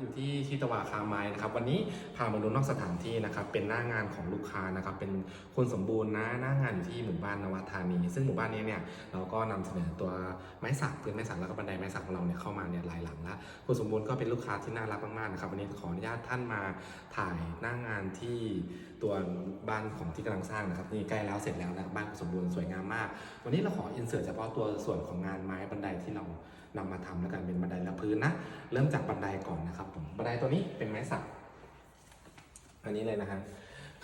อยู่ที่ชิตวาคาไม้นะครับวันนี้พามาดูนอกสถานที่นะครับเป็นหน้างานของลูกค้านะครับเป็นคุณสมบูรณ์นะหน้างานอยู่ที่หมู่บ้านนวัธานี ซึ่งหมู่บ้านนี้เนี่ยเราก็นำเสนอตัวไม้สักพื้นไม้สักแล้วก็บันไดไม้สักของเราเนี่ยเข้ามาเนี่ยหลายหลังแล้วคุณสมบูรณ์ก็เป็นลูกค้าที่น่ารักมากๆนะครับวันนี้ขออนุญาตท่านมาถ่ายหน้างานที่ตัวบ้านของที่กำลังสร้างนะครับนี่ใกล้แล้วเสร็จแล้วนะบ้านคุณสมบูรณ์สวยงามมาก วันนี้เราขออินเสิร์ตเฉพาะตัวส่วนของงานไม้บันไดที่เรานำมาทำแล้วกันเป็นบันไดและพื้นนะ เริ่มจากบันไดก่อนนะครับผมบันไดตัวนี้เป็นไม้สักอันนี้เลยนะฮะ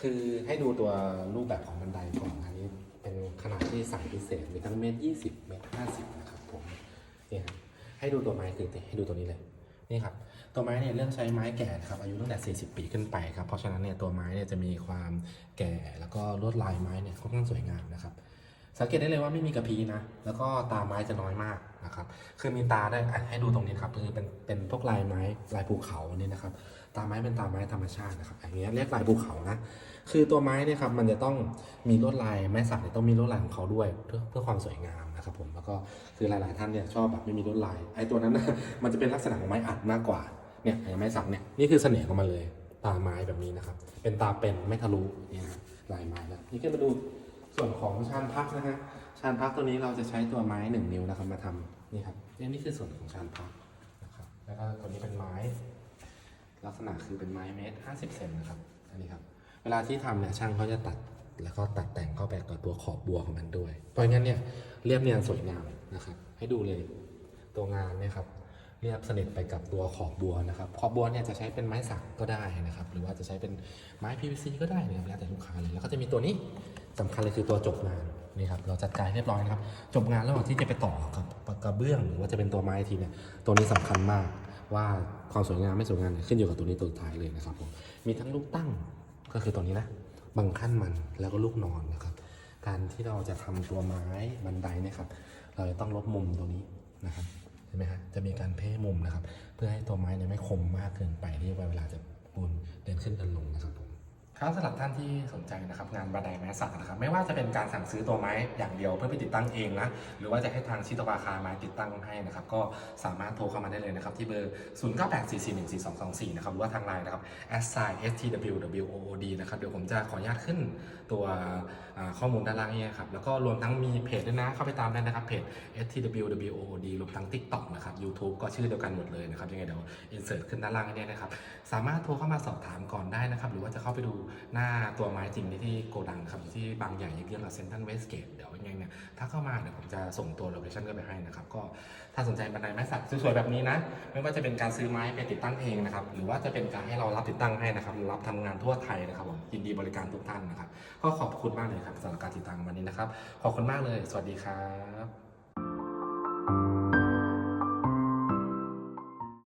คือให้ดูตัวรูปแบบของบันไดก่อนอันนี้เป็นขนาดที่สั่งพิเศษมีทั้งเมตรยี่สิบเมตรห้าสิบนะครับผมเนี่ยครับให้ดูตัวไม้คือให้ดูตัวนี้เลยนี่ครับตัวไม้เนี่ยเลือกใช้ไม้แก่นะครับอายุตั้งแต่ 40 ปีขึ้นไปครับเพราะฉะนั้นเนี่ยตัวไม้เนี่ยจะมีความแก่แล้วก็ลวดลายไม้เนี่ยค่อนข้างสวยงามนะครับ สังเกตได้เลยว่าไม่มีกระพีนะ แล้วก็ตาไม้จะน้อยมากนะครับ คือมีตาได้ให้ดูตรงนี้ครับคือเป็นเป็นพวกลายไม้ลายภูเขาอันนี้นะครับ ตาไม้เป็นตาไม้ธรรมชาตินะครับ อย่างเงี้ยเรียกลายภูเขานะ คือตัวไม้เนี่ยครับมันจะต้องมีลวดลายไม้สักเนี่ยต้องมีลวดลายของเขาด้วยเพื่อเพื่อความสวยงามนะครับผม แล้วก็คือหลาย ๆ ท่านเนี่ยชอบแบบไม่มีลวดลาย ไอ้ตัวนั้นนะมันจะเป็นลักษณะของไม้อัดมากกว่า เนี่ยอย่างไม้สักเนี่ยนี่คือเสน่ห์ของมันเลย ตาไม้แบบนี้นะครับ เป็นตาเป็นไม่ทะลุเนี่ยนะลายไม้แล้วนี่ก็มาดู ส่วนของชานพักนะฮะชานพักตัวนี้เราจะใช้ตัวไม้หนึ่งนิ้วนะครับมาทำนี่ครับนี่นี่คือส่วนของชานพักนะครับแล้วก็ตัวนี้เป็นไม้ ลักษณะคือเป็นไม้เมตรห้าสิบเซนนะครับอันนี้ครับเวลาที่ทำเนี่ยช่างเขาจะตัดแล้วก็ตัดแต่งเข้าไปกับตัวขอบบัวของมันด้วย เพราะงั้นเนี่ยเรียบเนียนสวยงามนะครับ ให้ดูเลยตัวงานเนี่ยครับ เรียบสนิทไปกับตัวขอบบัวนะครับ ขอบบัวเนี่ยจะใช้เป็นไม้สักก็ได้นะครับ หรือว่าจะใช้เป็นไม้ PVC ก็ได้นะครับแล้วแต่ลูกค้าเลย แล้วก็จะมีตัวนี้สำคัญเลยคือตัวจบงานนี่ครับ เราจัดการเรียบร้อยนะครับ จบงานระหว่างที่จะไปต่อกับกระเบื้อง หรือว่าจะเป็นตัวไม้ทีเนี่ย ตัวนี้สำคัญมากว่าความสวยงามไม่สวยงามเนี่ยขึ้นอยู่กับตัวนี้ตัวสุดท้ายเลยนะครับผม มีทั้งลูกตั้งก็คือตัวนี้นะบังขั้นมันแล้วก็ลูกนอนนะครับ การที่เราจะทำตัวไม้บันไดเนี่ยครับ เราจะต้องลดมุมตรงนี้นะครับ เห็นไหมฮะจะมีการเพ่มุมนะครับ เพื่อให้ตัวไม้เนี่ยไม่คมมากเกินไปที่เวลาจะ ครับสำหรับท่านที่สนใจนะครับงานบันไดไม้สักนะครับไม่ว่าจะเป็นการสั่งซื้อตัวไม้อย่างเดียวเพื่อไปติดตั้งเองนะหรือว่าจะให้ทางชิตวาคาม้ติดตั้งให้นะครับก็สามารถโทรเข้ามาได้เลยนะครับที่เบอร์ 0 9 8 4 4 1 4 2 2 4 นะครับหรือว่าทางไลน์นะครับ s i s t w w o o d นะครับเดี๋ยวผมจะขออนุญาตขึ้นตัวข้อมูลด้านล่างนี้ครับแล้วก็รวมทั้งมีเพจด้วยนะเข้าไปตามได้นะครับเพจ s t w w o o d รวมทั้ง TikTok นะครับ YouTube ก็ชื่อเดียวกันหมดเลยนะครับยังไงเดี๋ยวอินเสิร์ตขึ้นด้านล่างให้ได้นะครับสามารถโทรเข้ามาสอบถามก่อนได้นะครับหรือว่าจะเข้าไปดูหน้าตัวไม้จริงที่โกดังครับที่บางใหญ่เยื้องกับเซนทรัลเวสเกตเดี๋ยวยังไงเนี่ยถ้าเข้ามาเดี๋ยวผมจะส่งตัวโลเคชั่นก็ไปให้นะครับก็ถ้าสนใจบันไดไม้สักสวยๆแบบนี้นะไม่ว่าจะเป็นการซื้อไม้ไปติดตั้งเองนะครับหรือว่าจะเป็นการให้เรารับติดตั้งให้นะครับรับทำงานทั่วไทยนะครับผมยินดีบริการทุกท่านนะครับก็ขอบคุณมากเลยครับสำหรับการติดตามวันนี้นะครับขอบคุณมากเลย สวัสดีครับ